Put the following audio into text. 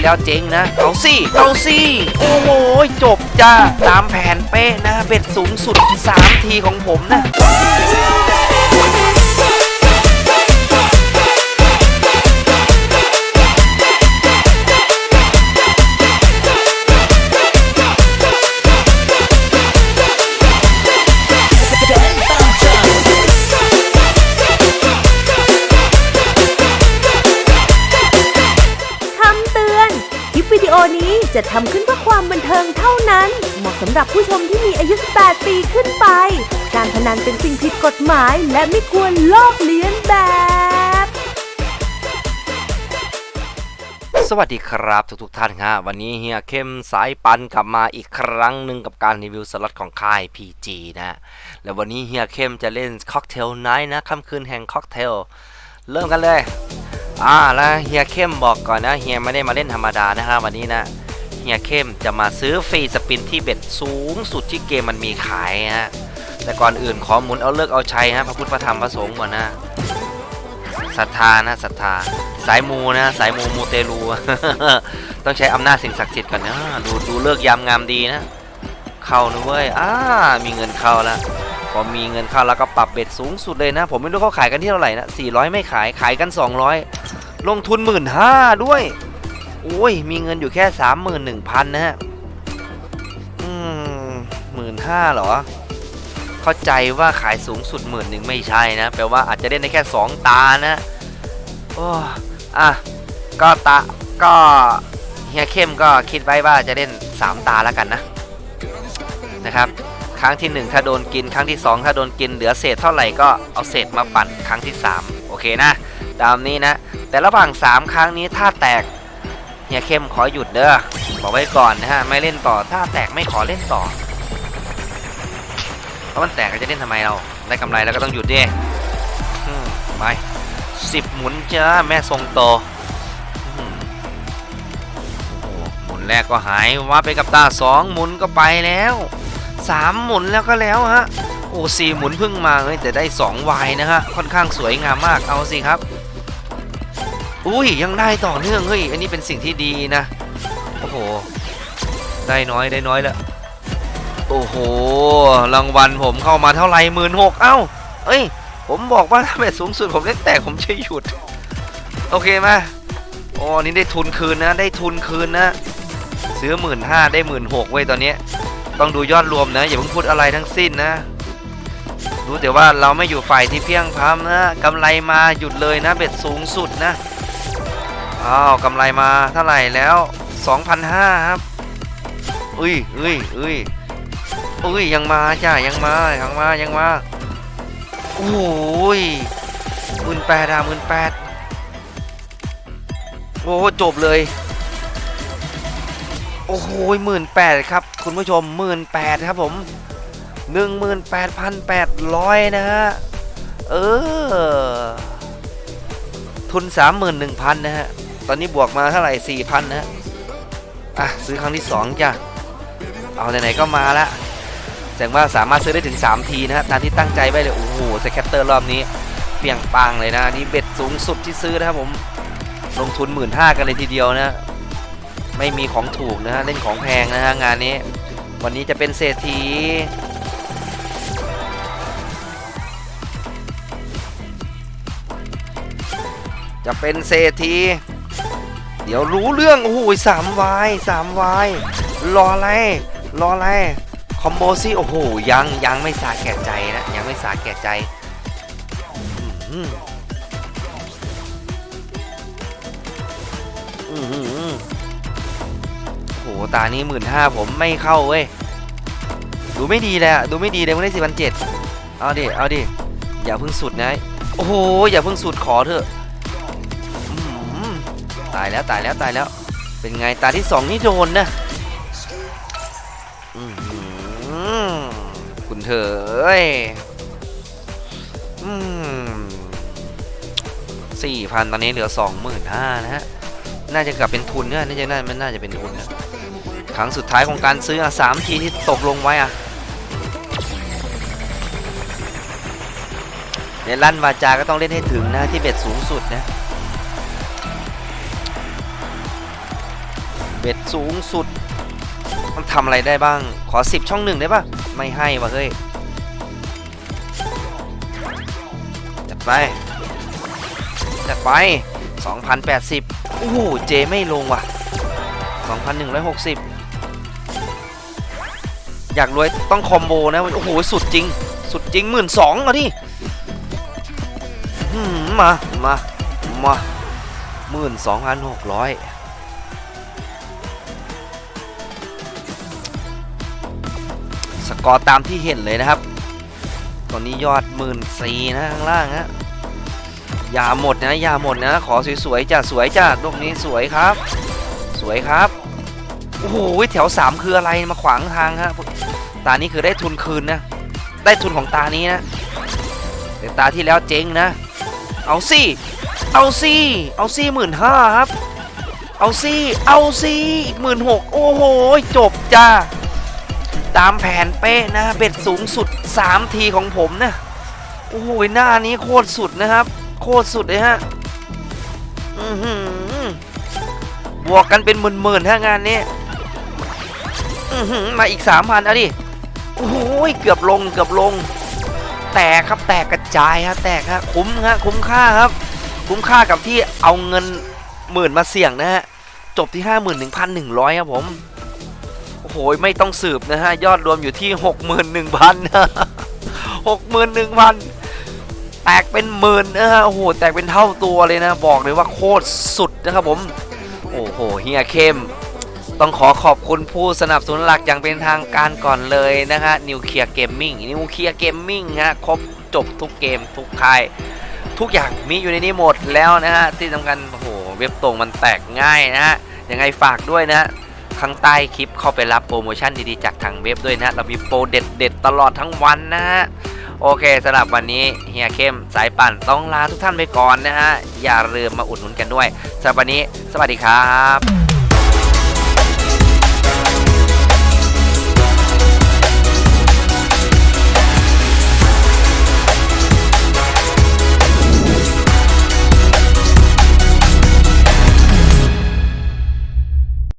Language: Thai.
่แล้วเจ๊งนะ เอาสิเอาสิโอ้โหจบจ้า ตามแผนเป๊ะนะ เบ็ดสูงสุด 3 ทีของผมนะ จะทำขึ้นเพื่อความบันเทิงเท่านั้น เหมาะสำหรับผู้ชมที่มีอายุ 18 ปีขึ้นไป การพนันเป็นสิ่งผิดกฎหมาย และไม่ควรลอกเลียนแบบ สวัสดีครับทุกทท่านครับวันนี้เฮียเข้มสายปันกลับมาอีกครั้งหนึ่งกับการรีวิวสล็อตของค่าย PG นะและวันนี้เฮียเข้มจะเล่นค็อกเทลไนท์นะค่ำคืนแห่งค็อกเทลเริ่มกันเลยอ่าแล้วเฮียเข้มบอกก่อนนะเฮียไม่ได้มาเล่นธรรมดานะฮะวันนี้นะ เฮียเข้มจะมาซื้อฟรีสปินที่เบ็ดสูงสุดที่เกมมันมีขายฮะแต่ก่อนอื่นขอหมุนเอาเลิกเอาชัยฮะพระพุทธพระธรรมพระสงฆ์ก่อนนะศรัทธานะศรัทธา สายมูนะสายมูมูเตลูต้องใช้อำนาจสิ่งศักดิ์สิทธิ์ก่อนนะดูดูเลิกยามงามดีนะเข้านะเว้ยอ่ามีเงินเข้าแล้วพอมีเงินเข้าแล้วก็ปรับเบ็ดสูงสุดเลยนะ ผมไม่รู้เขาขายกันที่เท่าไหร่นะ400 ไม่ขายขายกัน 200 ลงทุน1 5ื่นด้วย โอ้ย มีเงินอยู่แค่31,000นะฮะ อืมหมื่นห้าเหรอ เข้าใจว่าขายสูงสุดหมื่นหนึ่งไม่ใช่นะ แปลว่าอาจจะเล่นได้แค่2ตานะโอ้อะ ก็ตา ก็เฮียเข้มก็คิดไว้ว่าจะเล่น3ตาแล้วกันนะ นะครับ ครั้งที่1ถ้าโดนกิน ครั้งที่2ถ้าโดนกินเหลือเศษเท่าไหร่ก็เอาเศษมาปั่นครั้งที่3โอเคนะ ตามนี้นะ แต่ระหว่าง3ครั้งนี้ถ้าแตก เฮียเข้มขอหยุดเด้อบอกไว้ก่อนนะฮะไม่เล่นต่อถ้าแตกไม่ขอเล่นต่อเพราะมันแตกก็จะเล่นทำไมเราได้กำไรแล้วก็ต้องหยุดดิไปสิบหมุนจ้าแม่ทรงโตหหมุนแรกก็หายว่าไปกับตาสองหมุนก็ไปแล้วสามหมุนแล้วก็แล้วฮะโอ้สี่หมุนเพิ่งมาเฮ้ยแต่ได้สองวายนะฮะค่อนข้างสวยงามมากเอาสิครับ อุ้ยยังได้ต่อเนื่องเฮ้ยอันนี้เป็นสิ่งที่ดีนะโอ้โหได้น้อยได้น้อยแล้วโอ้โหรางวัลผมเข้ามาเท่าไหร่หมื่นหกเอ้าเอ้ยผมบอกว่าถ้าเบ็ดสูงสุดผมเล่นแตกผมจะหยุดโอเคไหมโอ้อันนี่ได้ทุนคืนนะ ได้ทุนคืนนะ ซื้อหมื่นห้าได้หมื่นหกเว้ยตอนนี้ ต้องดูยอดรวมนะอย่าเพิ่งพูดอะไรทั้งสิ้นนะ รู้แต่ว่าเราไม่อยู่ฝ่ายที่เพียงพร้ำนะกำไรมาหยุดเลยนะเบ็ดสูงสุดนะ อ้าวกำไรมาเท่าไหร่แล้ว 2,500 ครับ อุ้ยอุ้ยอุ้ยอุ้ยยังมาจ้ายังมายังมายังมาโอ้ยหมื่นแปดอะหมื่นแปดโอ้จบเลย โอ้โหหมื่นแปดครับ คุณผู้ชมหมื่นแปดครับผมหนึ่งหมื่นแปดพันแปดร้อยนะฮะ เออ ทุนสามหมื่นหนึ่งพันนะฮะ ตอนนี้บวกมาเท่าไหร่สี่พันนะอะซื้อครั้งที่สองจ้ะเอาไหนๆก็มาละแสดงว่าสามารถซื้อได้ถึง 3 ทีนะฮะตามที่ตั้งใจไว้เลย โอ้โหสแคตเตอร์รอบนี้เปียงปังเลยนะนี่เบ็ดสูงสุดที่ซื้อนะครับผม ลงทุน1 5ื่นห้ากันเลยทีเดียวนะ ไม่มีของถูกนะฮะเล่นของแพงนะฮะงานนี้ วันนี้จะเป็นเศรษฐีจะเป็นเศรษฐี ดี๋ยวรู้เรื่องโอ้โหสามวายสามวายรออะไรรออะไรคอมโบซี่โอ้โหยังยังไม่สาแก่ใจนะยังไม่สาแก่ใจอื้อหืออื้อหือโอ้โหตานี้หมื่นห้าผมไม่เข้าเว้ย ดูไม่ดีเลยอะดูไม่ดีเลยมึงได้สี่พันเจ็ดเอาดิ เอาดิ อย่าเพิ่งสุดนะ โอ้โห อย่าเพิ่งสุดขอเถอะายแล้วตายแล้วตายแล้ว เป็นไงตาที่สองนี่โดนนะอื้อหือคุณเถอเอ้ยสี่พันตอนนี้เหลือสองหมื่นห้านะฮะ น่าจะกลับเป็นทุนเนี่ยน่าจะน่ามันน่าจะเป็นทุนนะครั้งสุดท้ายของการซื้ออะสามทีที่ตกลงไว้อะในลั่นวาจาก็ต้องเล่นให้ถึงนะที่เบ็ดสูงสุดนะ เบ็ดสูงสุด มันทำอะไรได้บ้าง ขอ 10 ช่องหนึ่งได้ปะไม่ให้วะเฮ้ย จัดไป จัดไป 2,080 โอ้โห เจไม่ลงว่ะ 2,160 อยากรวยต้องคอมโบนะ โอ้โห สุดจริง สุดจริงหมื่นสองเอาดิหืมมา มา มาหมื่นสองพันหกร้อย อตามที่เห็นเลยนะครับ ตอนนี้ยอดหมื่นสี่นะข้างล่างฮะอย่าหมดนะอย่าหมดนะ ขอสวยๆจ้ะสวยจ้ะลูกนี้สวยครับ สวยครับ โอ้โหแถวสามคืออะไรมาขวางทางฮะตานี้คือได้ทุนคืนนะ ได้ทุนของตานี้นะแต่ตาที่แล้วเจ๊งนะ เอาสิเอาสิเอาสิหมื่นห้าครับ เอาสิเอาสิอีกหมื่นหกโอ้โห จบจ้า ตามแผนเป๊ะนะเบ็ดสูงสุด 3 ทีของผมนะโอ้โหหน้านี้โคตรสุดนะครับ โคตรสุดเลยฮะบวกกันเป็นหมื่นๆถ้างานนี้มาอีก3,000เอาดิโอ้โหเกือบลงเกือบลง แตกครับแตกกระจายครับแตกครับคุ้มฮะคุ้มค่าครับ คุ้มค่ากับที่เอาเงินหมื่นมาเสี่ยงนะฮะจบที่ 51,100ครับผม โอ้โหไม่ต้องสืบนะฮะ ยอดรวมอยู่ที่ 61,000นะ61,000 แตกเป็นหมื่นนะฮะ โอ้โห แตกเป็นเท่าตัวเลยนะ บอกเลยว่าโคตรสุดนะครับผม โอ้โห เฮียเข้ม ต้องขอขอบคุณผู้สนับสนุนหลักอย่างเป็นทางการก่อนเลยนะฮะนิวเคลียร์เกมมิ่งนิวเคลียร์เกมมิ่งฮะ ครบจบทุกเกมทุกค่ายทุกอย่างมีอยู่ในนี้หมดแล้วนะฮะ ที่สำคัญโอ้โห เว็บตรงมันแตกง่ายนะฮะ ยังไงฝากด้วยนะฮะ ข้างใต้คลิปเข้าไปรับโปรโมชั่นดีๆจากทางเว็บด้วยนะเรามีโปรเด็ดๆตลอดทั้งวันนะฮะโอเคสำหรับวันนี้เฮียเข้มสายปั่นต้องลาทุกท่านไปก่อนนะฮะอย่าลืมมาอุดหนุนกันด้วยสำหรับวันนี้ สวัสดีครับ